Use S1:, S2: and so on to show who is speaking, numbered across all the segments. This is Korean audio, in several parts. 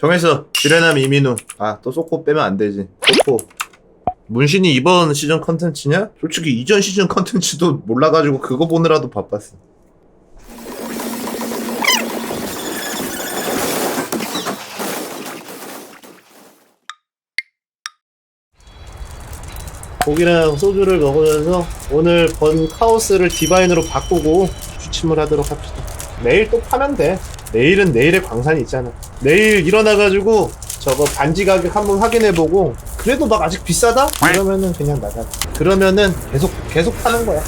S1: 정했어. 지레남 이민우. 아, 또 소코 빼면 안 되지. 소코. 문신이 이번 시즌 컨텐츠냐? 솔직히 이전 시즌 컨텐츠도 몰라가지고 그거 보느라도 바빴어. 고기랑 소주를 먹으면서 오늘 번 카오스를 디바인으로 바꾸고 취침을 하도록 합시다. 내일 또 파면 돼. 내일은 내일의 광산이 있잖아. 내일 일어나가지고 저거 반지 가격 한번 확인해보고 그래도 막 아직 비싸다? 그러면은 그냥 나가. 그러면은 계속 계속 파는 거야.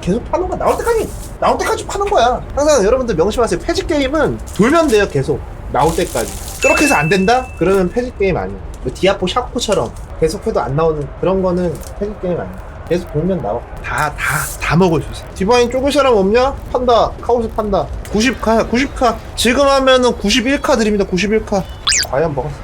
S1: 계속 파는 거야. 나올 때까지 나올 때까지 파는 거야. 항상 여러분들 명심하세요. 패직 게임은 돌면 돼요. 계속 나올 때까지. 그렇게 해서 안 된다? 그러면 패직 게임 아니야. 뭐 디아포 샤코처럼 계속해도 안 나오는 그런 거는 패직 게임 아니야. 계속 돌면 나와. 다, 다, 다 먹을 수 있어. 디바인 쪼글 사람 없냐? 판다. 카오스 판다. 90카, 90카. 지금 하면은 91카 드립니다. 91카. 과연 먹었어.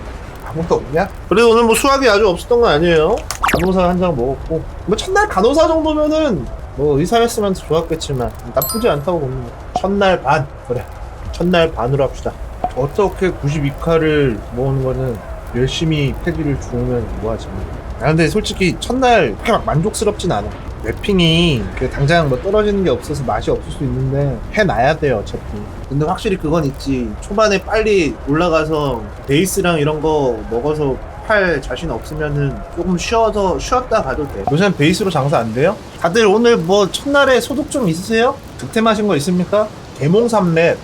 S1: 아무도 없냐? 그래도 오늘 뭐 수학이 아주 없었던 건 아니에요. 간호사 한 장 먹었고. 뭐 첫날 간호사 정도면은 뭐 의사였으면 좋았겠지만 나쁘지 않다고 봅니다. 첫날 반. 그래. 첫날 반으로 합시다. 어떻게 92카를 모으는 거는 열심히 패기를 주우면 뭐하지만. 아 근데 솔직히 첫날 그렇게 막 만족스럽진 않아. 랩핑이 그 당장 뭐 떨어지는 게 없어서 맛이 없을 수 있는데 해놔야 돼요 어차피. 근데 확실히 그건 있지. 초반에 빨리 올라가서 베이스랑 이런 거 먹어서 팔 자신 없으면은 조금 쉬어서 쉬었다 가도 돼. 요새는 베이스로 장사 안 돼요? 다들 오늘 뭐 첫날에 소득 좀 있으세요? 득템하신 거 있습니까? 개몽삼랩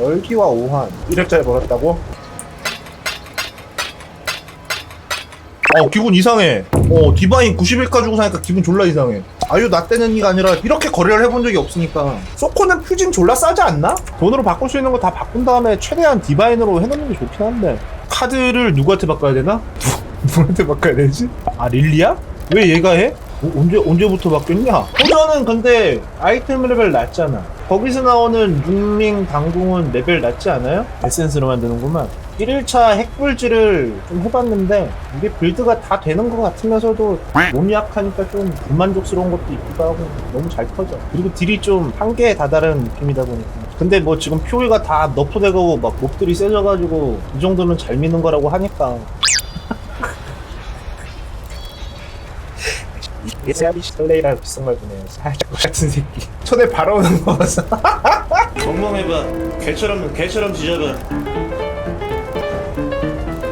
S1: 열기와 오한 1회짜리 벌었다고? 어 기분 이상해 어 디바인 91카 주고 사니까 기분 졸라 이상해 아유 나 때는 이가 아니라 이렇게 거래를 해본 적이 없으니까 소코는 퓨진 졸라 싸지 않나? 돈으로 바꿀 수 있는 거 다 바꾼 다음에 최대한 디바인으로 해놓는 게 좋긴 한데 카드를 누구한테 바꿔야 되나? 누, 누구한테 바꿔야 되지? 아 릴리야? 왜 얘가 해? 어, 언제 언제부터 바뀌었냐? 호전은 근데 아이템 레벨 낮잖아. 거기서 나오는 육링 당궁은 레벨 낮지 않아요? 에센스로 만드는구만. 1일차 핵불지를 좀 해봤는데 이게 빌드가 다 되는 것 같으면서도 몸이 약하니까 좀 불만족스러운 것도 있기도 하고 너무 잘 터져. 그리고 딜이 좀 한계에 다다른 느낌이다 보니까. 근데 뭐 지금 퓨리가 다 너프되고 막 몹들이 세져가지고 이 정도면 잘 미는 거라고 하니까 예세아비시 설레이라는 비싼 말 보네요. 살짝 같은 새끼. 초대 바로 오는 거 같아. 멍멍해봐. 개처럼 개처럼 뒤져봐.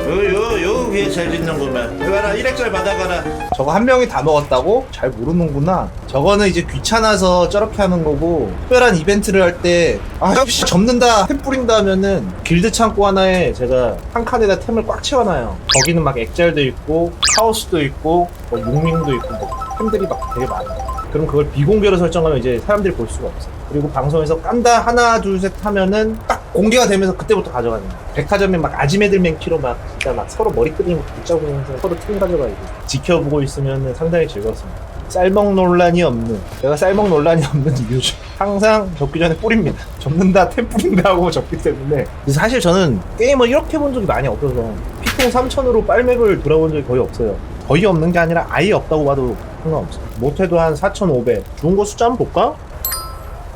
S1: 요 요 요 위에 잘 짓는구만. 이거라 1액절 받아가라. 저거 한 명이 다 먹었다고? 잘 모르는구나. 저거는 이제 귀찮아서 저렇게 하는 거고 특별한 이벤트를 할 때 아, 씨, 접는다, 템 뿌린다 하면은 길드 창고 하나에 제가 한 칸에다 템을 꽉 채워놔요. 거기는 막 액잘도 있고 카오스도 있고 뭐 묵밍도 있고 뭐 템들이 막 되게 많아요. 그럼 그걸 비공개로 설정하면 이제 사람들이 볼 수가 없어. 그리고 방송에서 깐다 하나 둘 셋 하면은 딱 공개가 되면서 그때부터 가져가는 거야. 백화점에 막 아지매들 맨키로 막 진짜 막 서로 머리 끄리고 붙잡으면서 서로 팀 가져가고 지켜보고 있으면은 상당히 즐겁습니다. 쌀먹 논란이 없는 제가 쌀먹 논란이 없는 이유죠. 항상 접기 전에 뿌립니다. 접는다 템 뿌린다 하고 접기 때문에 그래서 사실 저는 게임을 이렇게 본 적이 많이 없어서 피통 3000으로 빨맵을 돌아본 적이 거의 없어요. 거의 없는 게 아니라 아예 없다고 봐도 상관없어요. 못해도 한 4,500. 좋은 거 숫자 한번 볼까?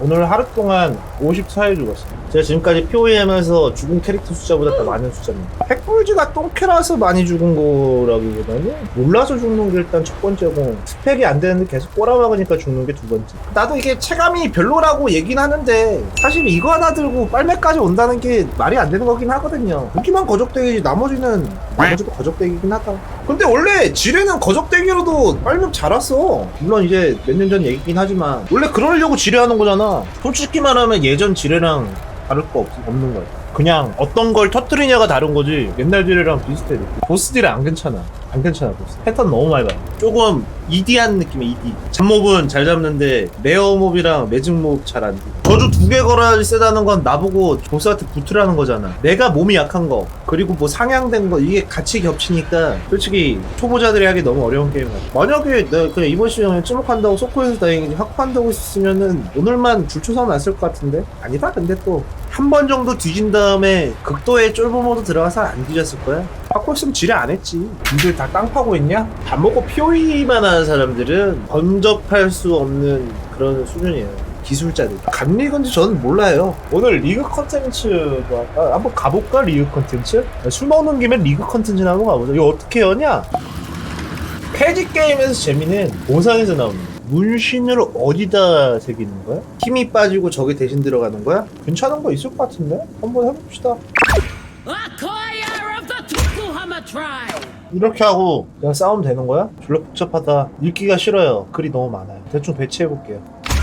S1: 오늘 하루 동안 54회 죽었어요. 제가 지금까지 POE 하면서 죽은 캐릭터 숫자보다 더 많은 숫자입니다. 핵불지가 똥캐라서 많이 죽은 거라기보다는 몰라서 죽는 게 일단 첫 번째고 스펙이 안 되는데 계속 꼬라박으니까 죽는 게 두 번째. 나도 이게 체감이 별로라고 얘긴 하는데 사실 이거 하나 들고 빨매까지 온다는 게 말이 안 되는 거긴 하거든요. 무기만 거적대기 나머지는 나머지도 거적대기긴 하다. 근데 원래 지뢰는 거적대기로도 빨맵 잘 왔어. 물론 이제 몇 년 전 얘기긴 하지만 원래 그러려고 지뢰하는 거잖아. 솔직히 말하면 예전 지뢰랑 다를 거 없, 없는 거야. 그냥 어떤 걸 터뜨리냐가 다른 거지. 옛날 딜이랑 비슷해. 보스 딜은 안 괜찮아. 안 괜찮아 보스. 패턴 너무 많이 봐 조금 이디한 느낌의 이디. 잡몹은 잘 잡는데 레어몹이랑 매직몹 잘 안 돼. 저주 두 개 걸어야지 세다는 건 나보고 보스한테 붙으라는 거잖아. 내가 몸이 약한 거 그리고 뭐 상향된 거 이게 같이 겹치니까 솔직히 초보자들이 하기 너무 어려운 게임이야 만약에 내가 그냥 이번 시즌에 찌목한다고 소코에서 다행이지 확한다고 했으면은 오늘만 줄초선 났을 것 같은데? 아니다 근데 또 한 번 정도 뒤진 다음에 극도의 쫄보 모드 들어가서 안 뒤졌을 거야. 바꿔 있으면 지뢰 안 했지. 니들 다 땅 파고 있냐? 밥 먹고 POE만 하는 사람들은 번접할 수 없는 그런 수준이에요. 기술자들 간리건지 저는 몰라요 오늘 리그 컨텐츠 뭐 할까? 한번 가볼까 리그 컨텐츠? 술 먹는 김에 리그 컨텐츠나 한번 가보자 이거 어떻게 여냐? 패지 게임에서 재미는 보상에서 나옵니다 문신을 어디다 새기는 거야? 힘이 빠지고 저게 대신 들어가는 거야? 괜찮은 거 있을 것 같은데? 한번 해봅시다! 이렇게 하고 그냥 싸우면 되는 거야? 졸라 복잡하다 읽기가 싫어요 글이 너무 많아요 대충 배치해볼게요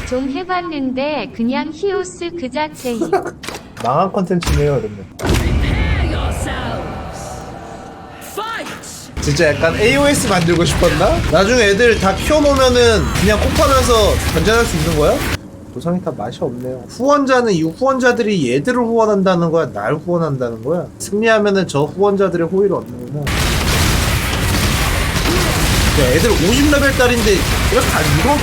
S2: 좀 해봤는데 그냥 히오스 그 자체임.
S1: 망한 컨텐츠네요 여러분 진짜 약간 AOS 만들고 싶었나? 나중에 애들 다 키워놓으면은 그냥 kop하면서 전전할 수 있는 거야? 보상이 다 맛이 없네요 후원자는 이 후원자들이 얘들을 후원한다는 거야 날 후원한다는 거야 승리하면은 저 후원자들의 호의를 얻는구나 야 애들 50레벨짜리인데 이렇게 다 이거?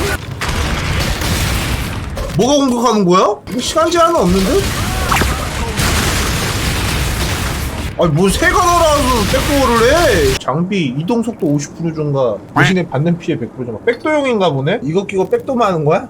S1: 뭐가 공격하는 거야? 시간 제한은 없는데? 아니 뭐 새가 날아와서 백도어를 해 장비 이동 속도 50% 증가 대신에 받는 피해 100% 증가 백도용인가 보네? 이거 끼고 백도만 하는 거야?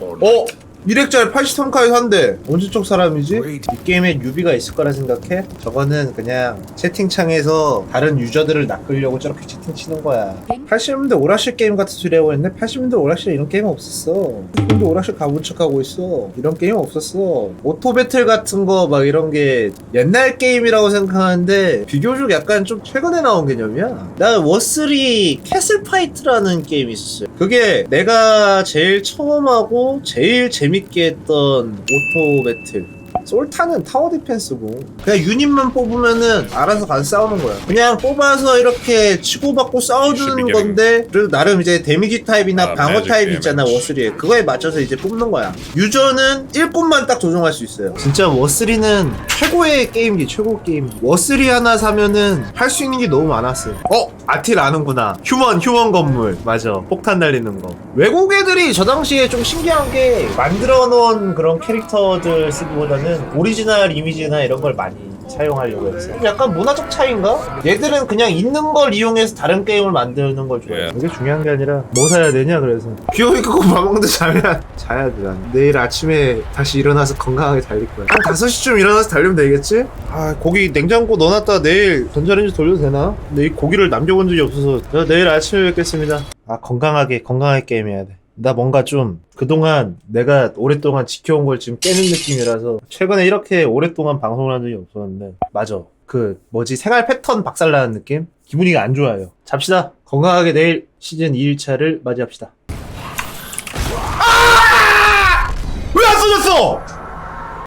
S1: 어? 1렉짜리 83카에 산대 언제 쪽 사람이지? 이 게임에 뉴비가 있을 거라 생각해? 저거는 그냥 채팅창에서 다른 유저들을 낚으려고 저렇게 채팅 치는 거야. 80년대 오락실 게임 같은 소리 하고 있는데 80년대 오락실에 이런 게임 없었어. 80년대 오락실 가본 척 하고 있어. 이런 게임 없었어. 오토 배틀 같은 거 막 이런 게 옛날 게임이라고 생각하는데 비교적 약간 좀 최근에 나온 개념이야. 나 워스리 캐슬 파이트라는 게임이 있었어요. 그게 내가 제일 처음 하고 제일 재밌 게 했던 오토 배틀 솔타는 타워 디펜스고. 그냥 유닛만 뽑으면은 알아서 가서 싸우는 거야. 그냥 뽑아서 이렇게 치고받고 싸워주는 건데 그래도 나름 이제 데미지 타입이나
S3: 아,
S1: 방어 타입. 있잖아 워스리에. 그거에 맞춰서 이제 뽑는 거야. 유저는 1곳만 딱 조정할 수 있어요. 진짜 워스리는 최고의 게임기 최고 게임기 워스리 하나 사면은 할 수 있는 게 너무 많았어요. 어? 아틸 아는구나. 휴먼 휴먼 건물. 맞아. 폭탄 날리는 거. 외국 애들이 저 당시에 좀 신기한 게 만들어 놓은 그런 캐릭터들 쓰기보다 는 오리지널 이미지나 이런 걸 많이 사용하려고 했어 약간 문화적 차이인가? 얘들은 그냥 있는 걸 이용해서 다른 게임을 만드는 걸 좋아해
S3: 왜?
S1: 그게 중요한 게 아니라 뭐 사야 되냐 그래서 비용이 크고 밥 먹는데 자면 자야 돼 난. 내일 아침에 다시 일어나서 건강하게 달릴 거야 한 5시쯤 일어나서 달리면 되겠지? 아 고기 냉장고 넣어놨다 내일 전자레인지 돌려도 되나? 근데 이 고기를 남겨본 적이 없어서 저 내일 아침에 뵙겠습니다 아 건강하게 건강하게 게임해야 돼 나 뭔가 좀 그동안 내가 오랫동안 지켜온 걸 지금 깨는 느낌이라서 최근에 이렇게 오랫동안 방송을 한 적이 없었는데 맞아 그 뭐지 생활 패턴 박살나는 느낌? 기분이 안 좋아요 잡시다 건강하게 내일 시즌 2일차를 맞이합시다 아! 왜안 써졌어?